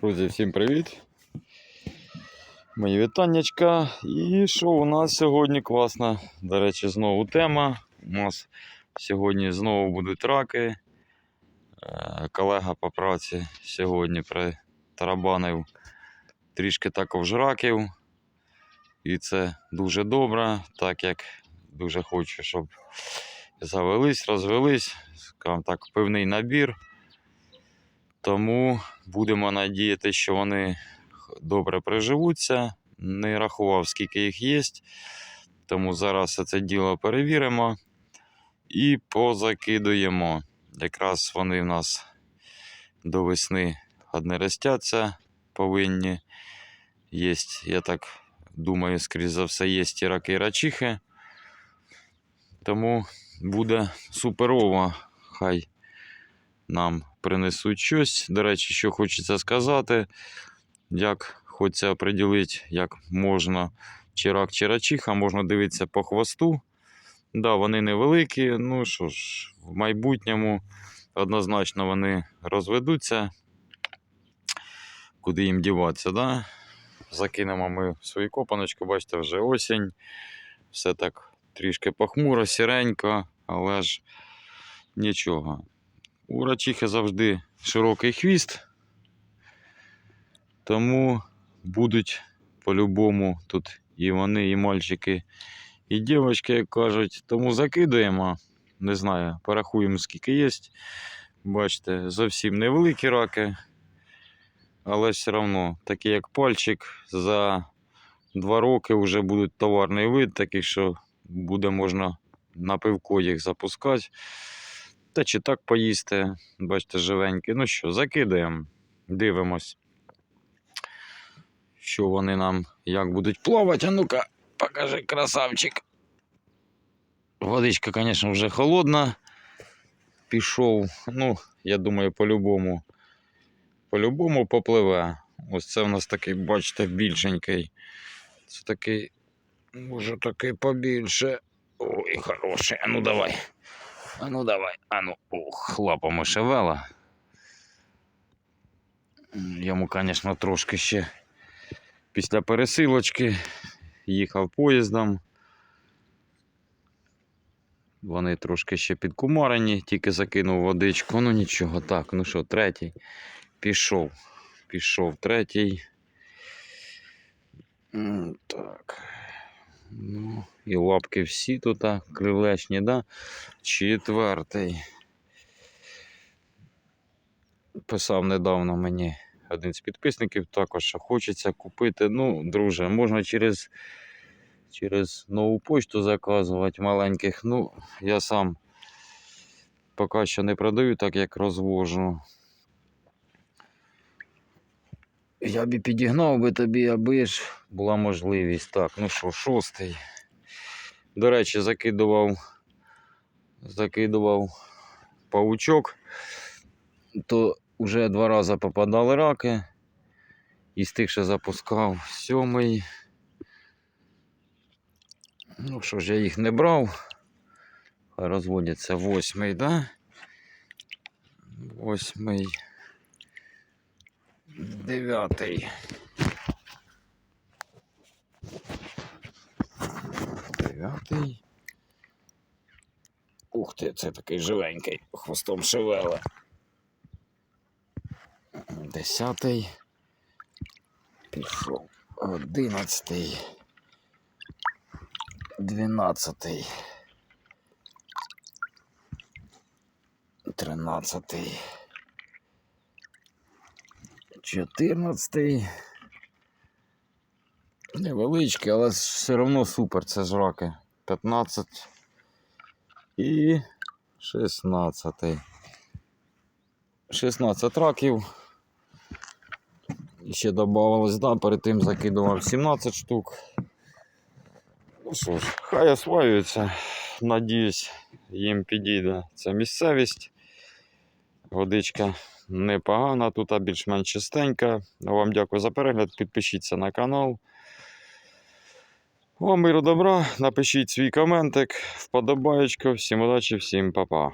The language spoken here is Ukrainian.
Друзі, всім привіт! Мої вітаннячка. І що у нас сьогодні класна, до речі, знову тема. У нас сьогодні знову будуть раки. Е, Колега по праці сьогодні притарабанив трішки також раків. І це дуже добре, так як дуже хочу, щоб завелись, розвелись. Скажімо так, певний набір. Тому будемо надіяти, що вони добре приживуться. Не рахував, скільки їх є. Тому зараз це діло перевіримо і позакидуємо. Якраз вони в нас до весни однеростяться повинні. Є, я так думаю, скрізь за все, є і раки і рачихи. Тому буде суперово. Хай нам принесуть щось. До речі, що хочеться сказати, як хочеться приділити, як можна чи рак, чи рачиха, можна дивитися по хвосту. Да, вони невеликі, ну що ж, в майбутньому однозначно вони розведуться. Куди їм діватися, да? Закинемо ми свою копаночку, бачите, вже осінь. Все так трішки похмуро, сіренько, але ж нічого. У рачихи завжди широкий хвіст, тому будуть по-любому тут і вони, і мальчики, і дівчатки, як кажуть. Тому закидаємо. Не знаю, порахуємо, скільки є. Бачите, зовсім невеликі раки, але все одно, такі як пальчик, за два роки вже будуть товарний вид, такий, що буде можна на пивко їх запускати. Та чи так поїсти, бачите, живенькі. Ну що, закидаємо, дивимось, що вони нам як будуть плавати. А ну-ка, покажи, красавчик. Водичка, звісно, вже холодна. Пішов. Ну, я думаю, по-любому. По-любому попливе. Ось це у нас такий, бачите, більшенький. Це такий, може, такий побільше. Ой, хороший. А ну давай. А ну давай, а ну, ох, лапами шевела. Йому, звісно, трошки ще після пересилочки їхав поїздом. Вони трошки ще підкумарені, тільки закинув водичку. Ну нічого, так, ну що, третій. Пішов. Пішов третій. Так. Ну, і лапки всі тут а, кривлечні, да? Четвертий. Писав недавно мені один з підписників також, що хочеться купити. Ну, друже, можна через, через нову почту заказувати маленьких. Ну, я сам поки що не продаю, так як розвожу. Я б підігнав би тобі, аби ж була можливість. Так, ну що, шостий. До речі, закидував, закидував паучок, то вже два рази попадали раки. Із тих, що запускав сьомий. Ну що ж, я їх не брав. Хай розводяться восьмий, да? Восьмий. Дев'ятий. Дев'ятий. Ух ти, це такий живенький, хвостом шевеле. Десятий. Пішов. Одинадцятий. Дванадцятий. Тринадцятий. Чотирнадцятий. Невеличкий, але все одно супер. Це ж раки. 15 і 16. 16 раків. І ще додавалось, да, перед тим закидував 17 штук. Ну що ж, хай осваюються. Надіюсь, їм підійде ця місцевість. Водичка непогана, тут більш-менш чистенька. Вам дякую за перегляд. Підпишіться на канал. Вам миру добра, напишіть свій коментик, вподобаєчко. Всім удачі, всім па-па.